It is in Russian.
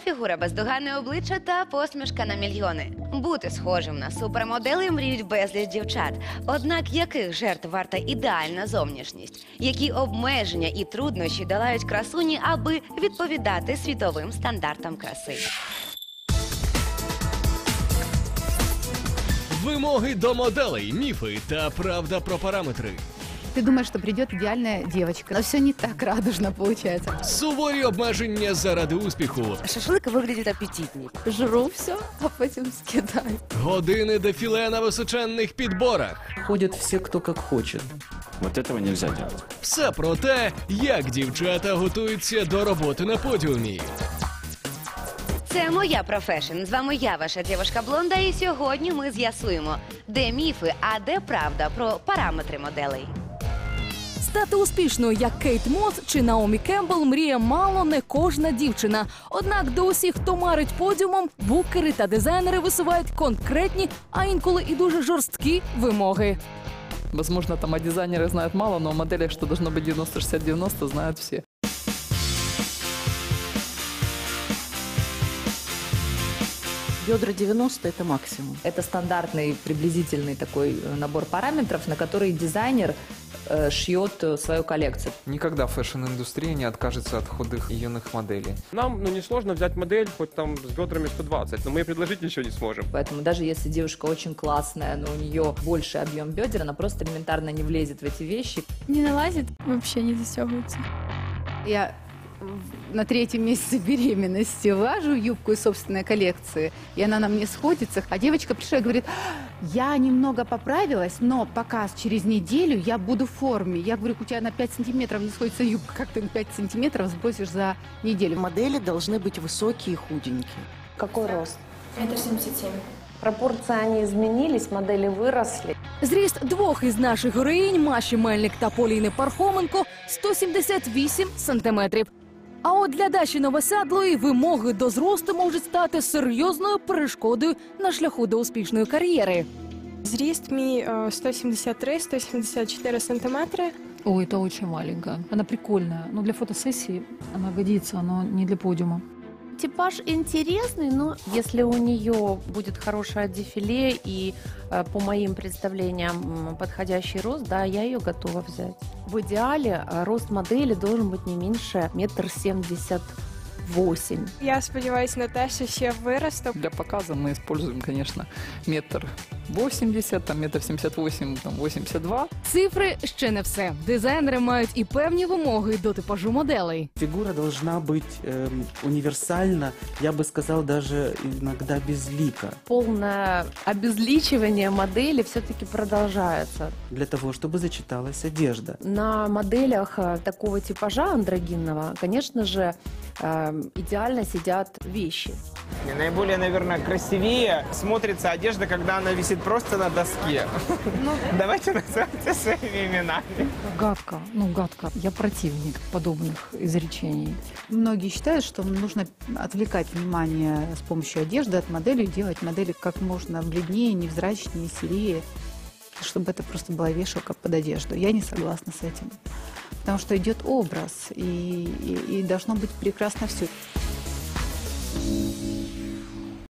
фігура бездоганне обличчя та посмішка на мільйони. Бути схожим на супермодели мріють безліч дівчат. Однак яких жертв варта ідеальна зовнішність? Які обмеження і труднощі долають красуні, аби відповідати світовим стандартам краси? Вимоги до моделей, міфи та правда про параметри. Ты думаешь, что придет идеальная девочка, но все не так радужно получается. Суворі обмеження заради успіху. Шашлык выглядит аппетитней. Жру все, а потом скидаю. Години дефіле на височенних підборах. Ходят все, кто как хочет. Вот этого нельзя делать. Все про те, як дівчата готуються до роботи на подіумі. Це моя профешн. З вами я, ваша дівчинка Блонда, і сьогодні ми з'ясуємо, де міфи, а де правда про параметри моделей. Стати успішною, як Кейт Мос чи Наомі Кембл, мріє мало не кожна дівчина. Однак до усіх, хто марить подіумом, букери та дизайнери висувають конкретні, а інколи і дуже жорсткі вимоги. Возможно, там о дизайнерах знают мало, но о моделях, что должно быть 90-60-90, знают все. Бедра 90 это максимум. Это стандартный приблизительный такой э, набор параметров, на который дизайнер э, шьет э, свою коллекцию. Никогда фэшн-индустрия не откажется от худых и юных моделей. Нам ну, несложно взять модель, хоть там с бедрами 120, но мы ей предложить ничего не сможем. Поэтому даже если девушка очень классная, но у нее больше объем бедер, она просто элементарно не влезет в эти вещи. Не налазит, вообще не застегивается. Я на третьем месяце беременности лажу юбку из собственной коллекции, и она на мне сходится. А девочка пришла и говорит, я немного поправилась, но показ через неделю я буду в форме. Я говорю, у тебя на 5 сантиметров не сходится юбка, как ты на 5 сантиметров сбросишь за неделю? Модели должны быть высокие и худенькие. Какой рост? Метр семьдесят семь. Пропорции они изменились, модели выросли. Зріст двох із наших героїнь Маші Мельник та Поліни Пархоменко 178 сантиметрів. А от для Даші Новосядлої вимоги до зросту можуть стати серйозною перешкодою на шляху до успішної кар'єри. Зріст мій е, 173-174 сантиметри. Ой, это очень маленькая. Она прикольная. Но для фотосессии она годится, но не для подиума. Типаж интересный, но если у нее будет хорошее дефиле и э, по моим представлениям подходящий рост, да, я ее готова взять. В идеале э, рост модели должен быть не меньше метр семьдесят восемь. Я сподіваюся на те, що ще виросту. Для показа мы используем, конечно, метр 80, там метр 78, там 82. Цифри ще не все. Дизайнери мають і певні вимоги до типажу моделей. Фигура должна быть эм, универсальна, я бы сказал, даже иногда безлика. Полное обезличивание модели все-таки продолжается. Для того, чтобы зачиталась одежда. На моделях э, такого типажа андрогинного, конечно же, э, идеально сидят вещи. Наиболее, наверное, красивее смотрится одежда, когда она висит просто на доске. Давайте называться своими именами. Гадко, ну гадко. Я противник подобных изречений. Многие считают, что нужно отвлекать внимание с помощью одежды от модели, делать модели как можно бледнее, невзрачнее, серее, чтобы это просто была вешалка под одежду. Я не согласна с этим. Потому что идет образ, и, и- и должно быть прекрасно все.